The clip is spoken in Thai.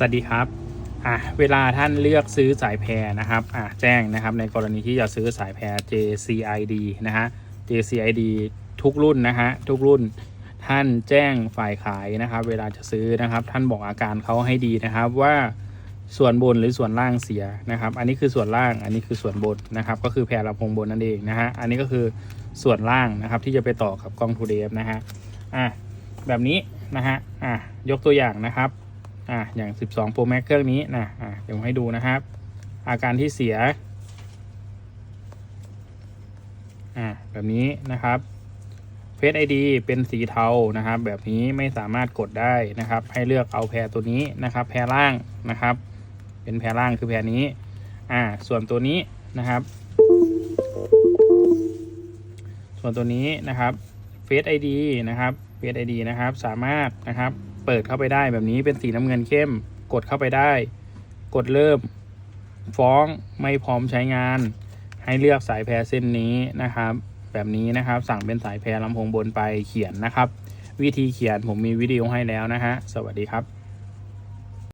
สวัสดีครับอะเวลาท่านเลือกซื้อสายแพรนะครับอะแจ้งนะครับในกรณีที่จะซื้อสายแพร JCID นะฮะ JCID ทุกรุ่นนะฮะทุกรุ่นท่านแจ้งฝ่ายขายนะครับ เวลาจะซื้อนะครับ ท่านบอกอาการเขาให้ดีนะครับว่าส่วนบนหรือส่วนล่างเสียนะครับ อันนี้คือส่วนล่างอันนี้คือส่วนบนนะครับ ก็คือแพรลำโพงบนนั่นเองนะฮะอันนี้ก็คือส่วนล่างนะครับ ที่จะไปต่อกับกล้อง 2DF นะฮะอะแบบนี้นะฮะอะยกตัวอย่างนะครับ อะอย่าง 12 Pro Max เครื่องนี้นะอะเดี๋ยวผมให้ดูนะครับ อาการที่เสียอะแบบนี้นะครับ Face ID เป็นสีเทานะครับ แบบนี้ไม่สามารถกดได้นะครับ ให้เลือกเอาแพรตัวนี้นะครับ แพรล่างนะครับ เป็นแพรล่างคือแพรนี้อ่าส่วนตัวนี้นะครับ ส่วนตัวนี้นะครับ Face ID นะครับ Face ID นะครับ สามารถนะครับ เปิดเข้าไปได้แบบนี้เป็นสีน้ำเงินเข้ม กดเข้าไปได้ กดเริ่ม ฟ้องไม่พร้อมใช้งาน ให้เลือกสายแพรเส้นนี้นะครับ แบบนี้นะครับ สั่งเป็นสายแพรลำโพงบนไปเขียนนะครับ วิธีเขียนผมมีวิดีโอให้แล้วนะฮะสวัสดีครับ